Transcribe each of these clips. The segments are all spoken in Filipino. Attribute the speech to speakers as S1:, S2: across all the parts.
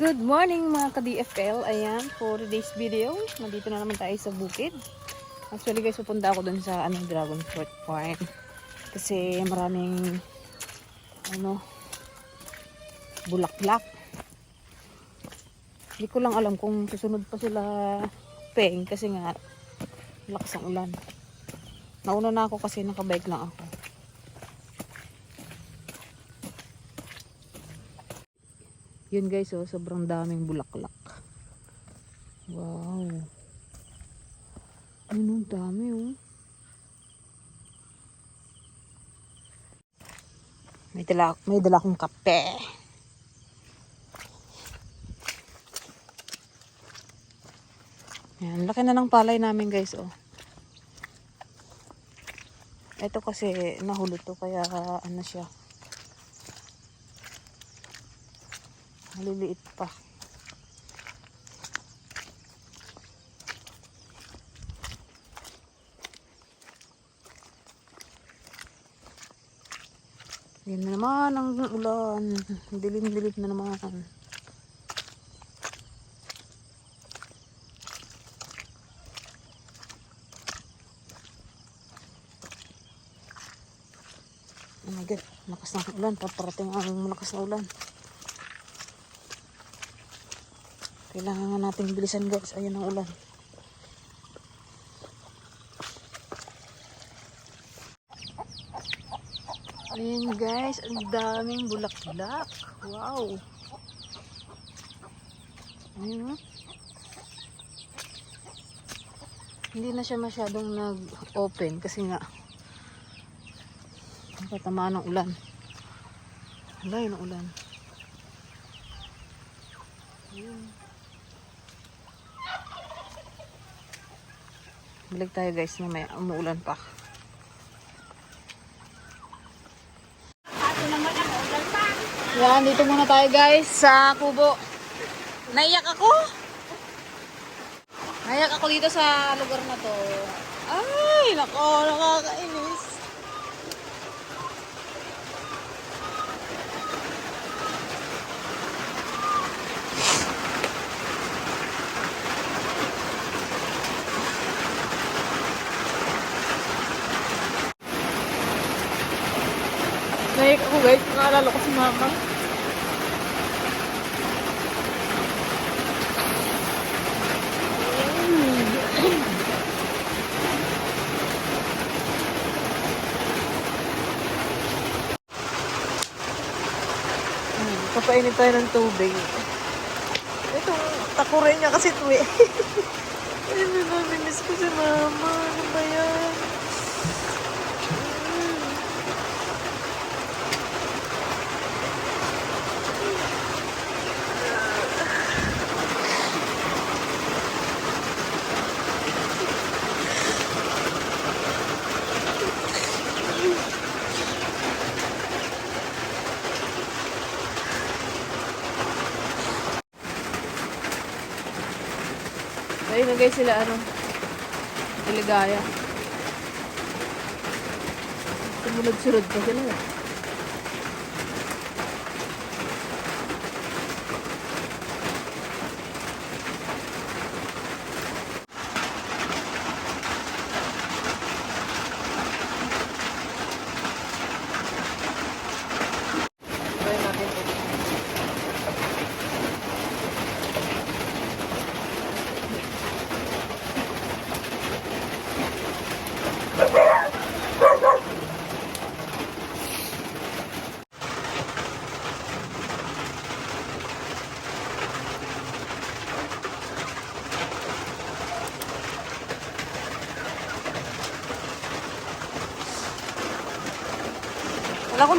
S1: Good morning mga ka-DFL. Ayan, for today's video, nandito na naman tayo sa bukid. Actually guys, pupunta ako dun sa ano, Dragon Fruit Farm. Kasi maraming ano, bulaklak. Hindi ko lang alam kung susunod pa sila peng kasi nga lakas ang ulan. Nauna na ako kasi nakabike lang ako. Yun guys, oh, sobrang daming bulaklak. Wow. Ayun, ang dami oh. May dala, may dala akong kape. Yan, laki na ng palay namin guys, oh. Ito kasi nahulog to kaya ano siya. Maliliit pa. Yan na naman ang ulan. Dilim-dilim na naman. Oh my God, malakas na ulan. Paparating ang malakas na ulan. Kailangan nga nating bilisan guys. Ayan ang ulan. Ayan guys, ang daming bulaklak. Wow. Ayan. Hindi na siya masyadong nag-open kasi nga Napatamaan ng ulan. Wala yun ang ulan. Ayun. Balik tayo guys, mamaya umuulan pa. Yan, dito muna tayo guys sa kubo. Naiyak ako. Naiyak ako dito sa lugar na to. Ay, nako, nakakainis. Naiyak ako guys, naalala ko si mama. Hmm, Papainit tayo ng tubig. Itong takuray niya kasi tuwi. Ay, namimiss ko si mama. Ano ba yan? Hmm. Ayun na guys sila ano. Iligaya. Sumunod-sunod pa sila. eh. Try natin ito.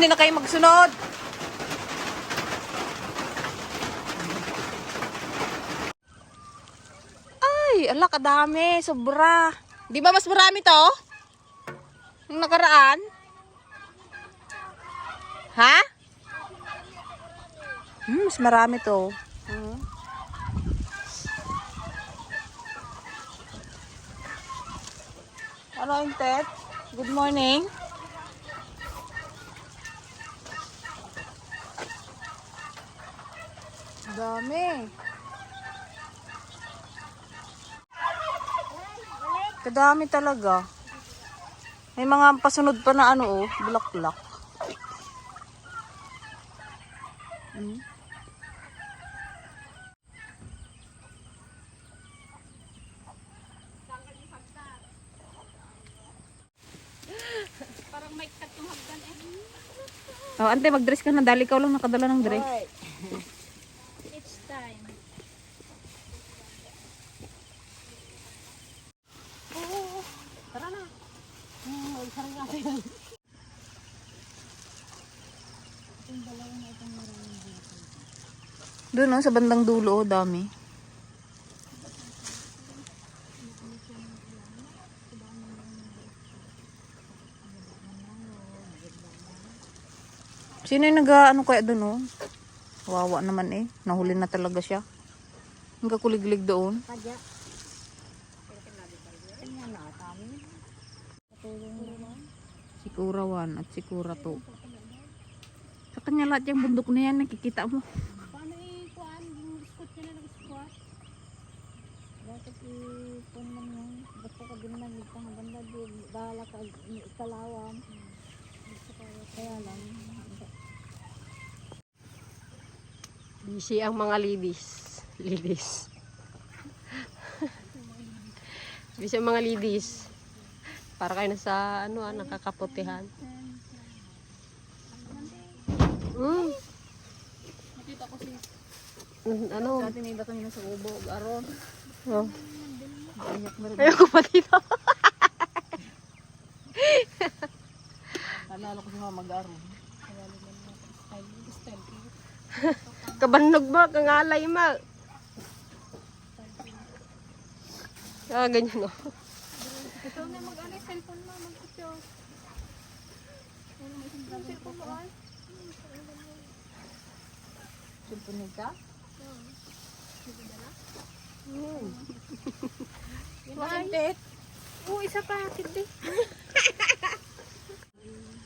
S1: Wala kung di na kayo magsunod. Ay, ala kadami, sobra. Di ba mas marami to? Yung nakaraan? Ha? Hmm, mas marami to. Hmm. Ano yung Tet? Good morning. Dami. Kadami talaga. May mga pasunod pa na ano oh, bulak-bulak. Hmm. Oh, ante, mag-dress ka na. Dali ikaw lang nakadala ng dress. Sa bandang dulo, oh, dami. Sino yung nag ano kaya doon oh? Wawa naman eh. Nahuli na talaga siya. Ang kakuliglig doon.
S2: Naman.
S1: Sikura 1 at Sikura 2. Sa kanya lahat yung bundok na yan, nakikita mo.
S2: Paano i-kuan? Yung squat niya na nag-squat? Dapat i-kuan man yun. Basta ka din man itang banda din. Bahala ka ikalawam. Kaya lang.
S3: Busy ang mga ladies. Ladies. Busy ang mga ladies. Para kayo nasa ano ah, nakakaputihan. Mm.
S1: Nakita ko si
S3: Ano?
S1: dati may iba kami nasa ubo. Aron.
S3: Oh.
S1: Rin.
S3: Ayoko pa dito.
S1: Nalala ko si Mama Garo.
S3: Kabanog ba? Kangalay ma. Ah, ganyan oh.
S2: Ito na mag-ano yung cellphone mo. Mag-picture. Cellphone mo ay.
S1: Simpunig ka?
S2: Bakit? Oo, isa pa. Hindi.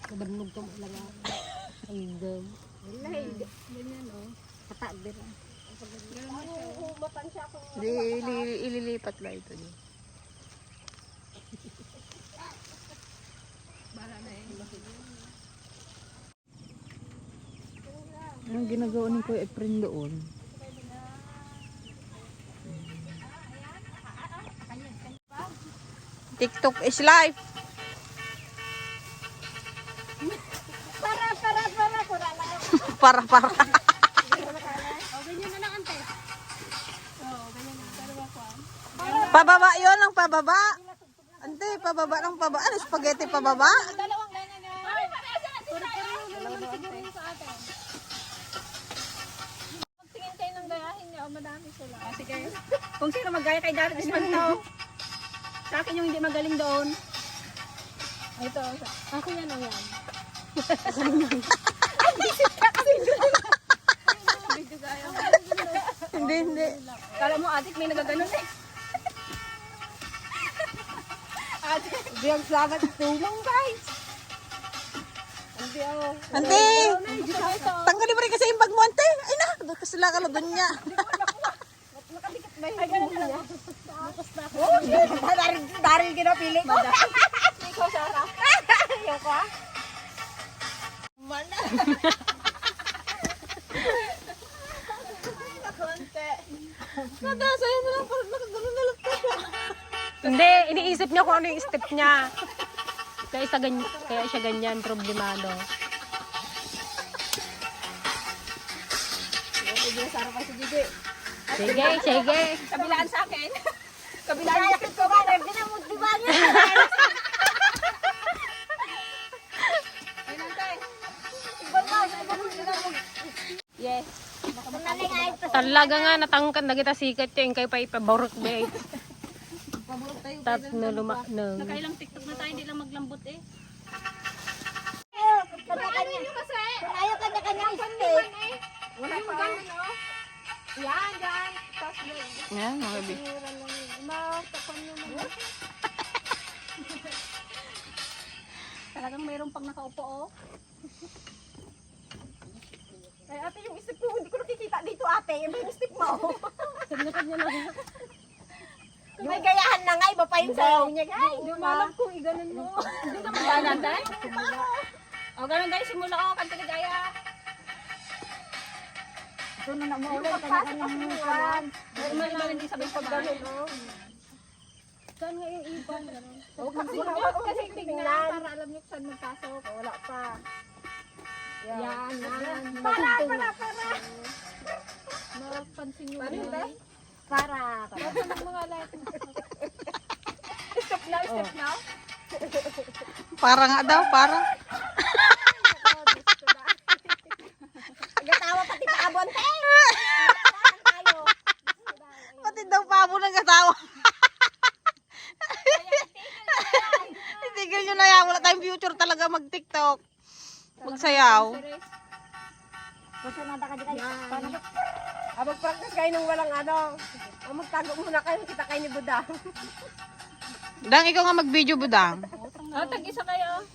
S3: Kabanog ka mo lang. Ay, dam.
S2: Wala, ganyan o. Kata din.
S3: Di, ili- ililipat lang ito. Di.
S1: Anong ginagawa ni Kuya Efren doon? TikTok is life.
S2: Para, para, para.
S1: Para para.
S2: O, ganyan na lang, ante. Oo, ganyan na. Pero ako ah.
S1: pababa 'yon ang pababa. Ante, pababa ng pababa. Ano spaghetti pababa?
S2: Dalawang ganyan na. Magtingin kayo ng gayahin niya. O, madami sila. Ah, sige. Kung sino magaya kay Dara Desmanto. Sa akin yung hindi magaling doon. Ito, sa ako yan o yan. Gaya.
S1: Hindi, hindi.
S2: Kala mo adik may nagaganon eh. Adik.
S1: Hindi ang sabat
S2: Tulong guys. Hindi ako.
S1: Ante,
S2: na
S1: tanggalin mo rin kasi yung bag mo, ante. Ay na, doon kasi lang ka doon niya.
S2: Nakadikit ba yun? Ay, ganun niya. Bukas na ako.
S1: Daril, daril ginapili ko.
S2: Ikaw, Sarah. Ayoko ah.
S1: Mana. Nadasaya mo lang, parang nakagano na lang
S3: Hindi, iniisip niya kung ano yung step niya. Kaya, sa ganyan, kaya siya ganyan, problemado.
S2: Sige, Sarah pa si Gigi.
S3: Sige, sige.
S2: Kabilaan sa akin. Kabilaan niya. Kaya ko ba? Hindi na mo, di ba niya? Yes.
S3: Talaga nga, natangkan na kita sikat yung kay pa ipaborok ba eh. Tap na luma na.
S2: Nakailang TikTok na tayo, hindi lang maglambot eh.
S4: Kanya-kanya. Ayaw kanya-kanya
S2: Wala pa. Yan, yan. Tapos
S1: Yan, mga kabi.
S2: Mura lang yun. Matapan naman. Talagang mayroong pang nakaupo, oh. Ay, ate, yung step ko, hindi ko nakikita dito, ate. Yung step mo. Kanya-kanya lang. May gayahan na nga, iba pa yung sayaw niya, guys. Hindi mo alam kung iganon mo. Hindi naman ganan, guys. O, ganun, guys. Simula ko, kanta na gaya. Ito na na ulit. Kanya-kanya mo ulan. Normal lang, hindi sabay pag ganun, oh. Saan nga yung gano'n? Huwag kasi, huwag kasi tignan para alam niyo saan magpasok. Wala pa. Yan, yan. Para, para, para. Mapansin niyo. Paano ba? Para. Para ng mga lahat. Step now, step now.
S1: Para nga daw, para.
S2: Nagatawa pati pa abonte. tayo.
S1: Pati daw pabo nagkatawa. Tigil nyo na yan. Wala tayong future talaga mag-tiktok. Magsayaw.
S2: Gusto na ka di kayo.
S4: Ah, mag-practice kayo nung walang ano. Ah, magtago muna kayo, kita kayo ni Buda.
S1: Dang, ikaw nga mag-video, budang.
S2: Ah, tag-isa kayo.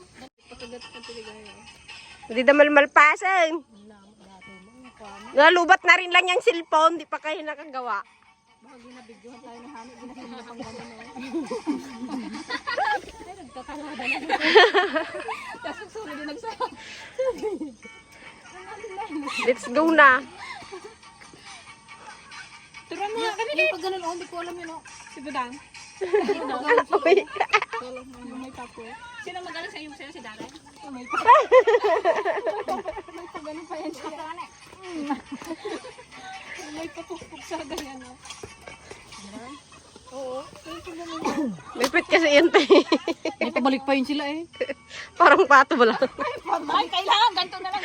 S4: Hindi na malmalpasan. Nalubat na rin lang yung cellphone, di pa kayo nakagawa.
S2: Baka ginabidyohan tayo ni Hani. Ginafilm na pang gano'n. Ay, nagkakalada na. Tapos susunod yung.
S4: Let's go na.
S2: Turo mo nga kami. Yung pag ganun, oh, hindi ko alam yun, oh. Si Budang.
S4: Uy.
S2: May papo. Sino mag-alas sa'yo? Sa'yo si Darren? Yung may papo. may pag ganun pa yan siya. Yung may papukpuk sa ganyan, oh. Oo.
S4: Lipit kasi yan, te.
S1: May pabalik pa yun sila eh.
S4: Parang pato ba lang?
S2: Ay, kailangan ganito na lang.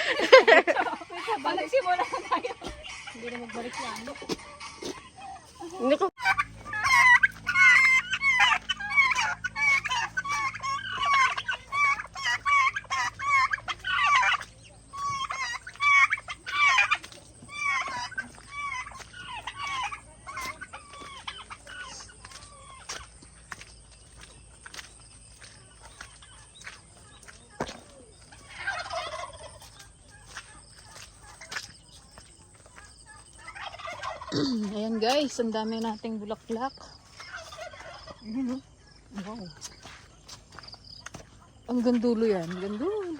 S2: Balik simula na tayo. Hindi na magbalik yan.
S4: Hindi ko...
S1: Ayan guys, ang dami nating bulaklak. Ayan oh. Wow. Ang gandulo yan. Gandulo.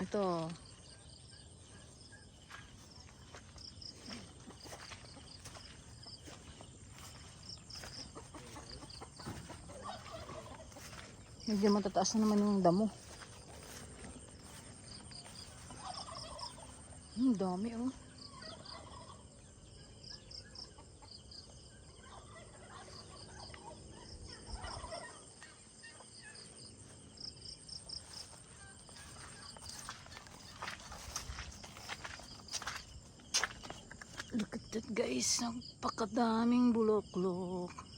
S1: Ito. Medyo matataas na naman yung damo. Ang dami oh. Look at that guys, napakadaming bulaklak.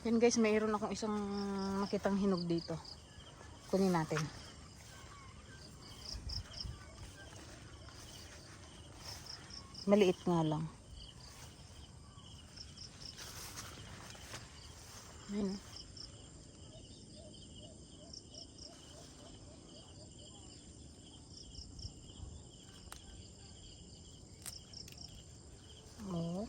S1: Yan guys, mayroon akong isang makitang hinog dito. Kunin natin. Maliit nga lang. Ayun. oh. Oh.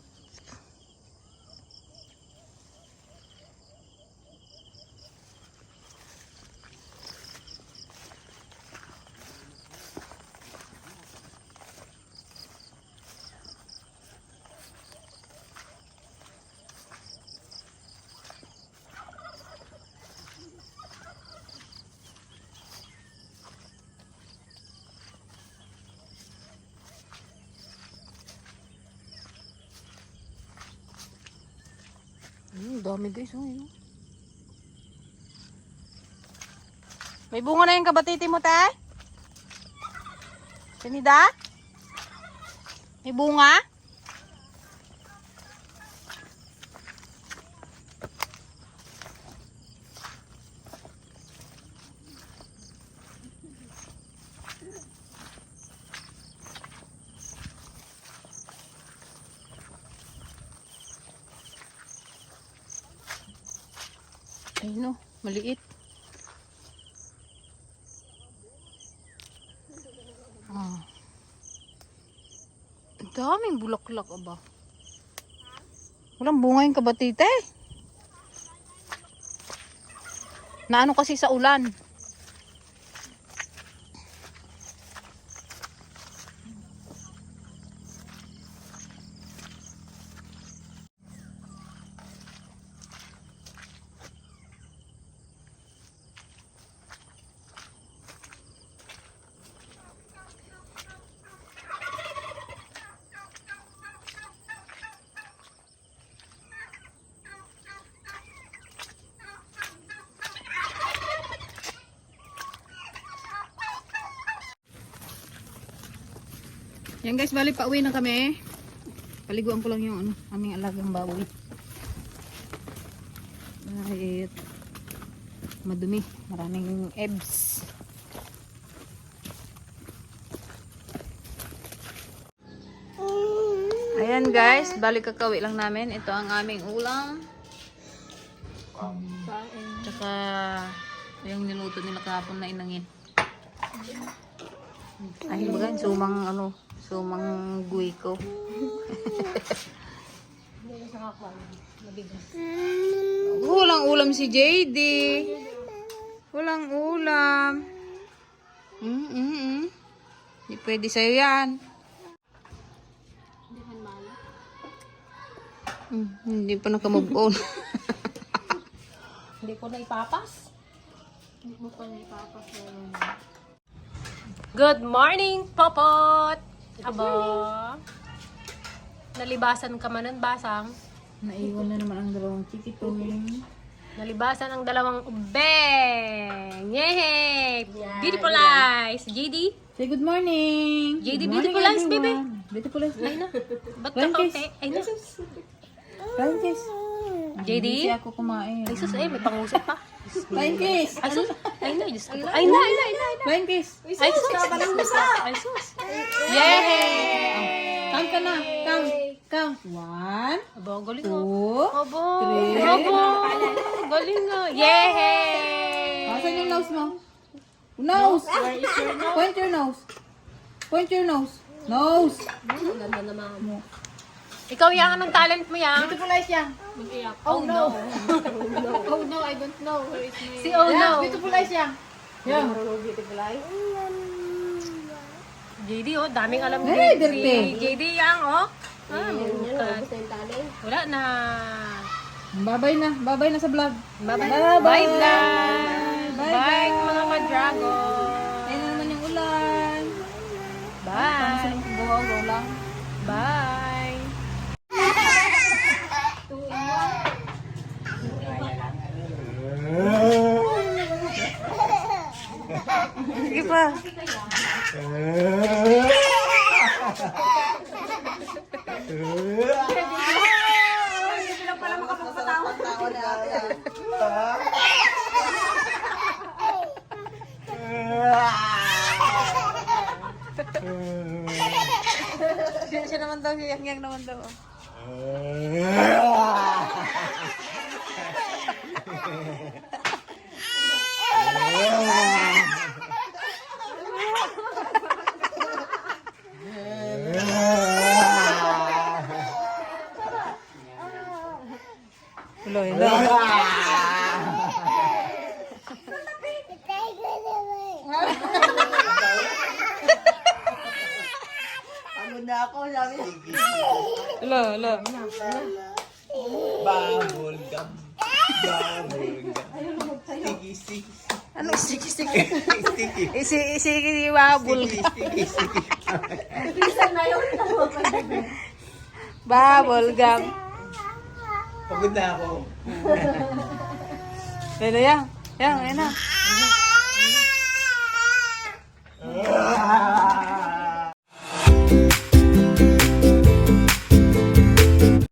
S1: Hmm, dami guys. Oh. May bunga na yung kabatiti mo, te? Sinida? May bunga? Ayun o, maliit. Ah. Daming bulaklak aba. Walang bunga yung kabatite. Naano kasi sa ulan. Yan guys, bali pa uwi na kami. Paliguan ko lang yung ano, aming alagang baboy. Dahil madumi, maraming ebs. Ayan guys, balik kakawi lang namin. Ito ang aming ulam. Tsaka yung niluto nila kahapon na inangin. Ay, baga, sumang ano, sumang guy ko. Walang ulam si JD. Walang ulam. Mm -mm -mm. Hindi pwede sa'yo yan. Mm, hindi pa nakamove on.
S3: Hindi ko na ipapas. Good morning, Popot! Aba. Nalibasan ka man ng basang.
S1: Naiwan na naman ang dalawang chikitung.
S3: Nalibasan ang dalawang ubeng! Yay! Beautiful eyes! JD?
S1: Say good morning.
S3: JD, beautiful eyes, baby.
S1: Beautiful eyes.
S3: Ay na. Ba't ka kaunti? Ay na.
S1: Francis.
S3: JD?
S1: Hindi ako kumain.
S3: Ay sus, ay may pangusap pa.
S1: Flying kiss.
S3: Ay sus. Ay na, Diyos ko. Ay na, ay na, ay na.
S1: Kiss.
S3: Ay sus. Ay sus. Yay!
S1: Count ka na. Count. Count. One,
S3: Aba, galing nga.
S1: two,
S3: Aba,
S1: Three.
S3: aba, galing nga. Yay!
S1: Asan yung nose mo? Nose. Point your nose. Point your nose. Nose.
S3: Ikaw yang anong talent mo yang?
S1: Beautiful eyes yan.
S3: Oh no.
S2: Oh no, I don't know. Where is my...
S3: Si oh
S1: Yeah,
S3: no.
S1: beautiful eyes yan. Yeah.
S3: JD oh, daming alam
S1: Hey,
S3: ni
S1: dirty.
S3: si JD yang oh. Ah. Wala na.
S1: Babay na. Babay na sa vlog.
S3: Bye bye.
S1: Bye-bye.
S3: Bye.
S1: Bye,
S3: Bye mga ka-dragon.
S1: Ayun na naman yung ulan.
S3: Bye.
S1: gawa-gawa lang?
S3: Bye.
S1: Sige pa. Siya, siya naman daw, yang naman daw. Hello, hello. Hello, hello.
S5: Bubble gum. Bubble gum. Sticky, sticky,
S1: Ano, sticky, sticky.
S5: sticky.
S1: Isi, isi, wabul.
S5: Sticky, sticky.
S1: Bubble gum.
S5: Pagod na ako.
S1: Ayun na yan. Yan, ayun na.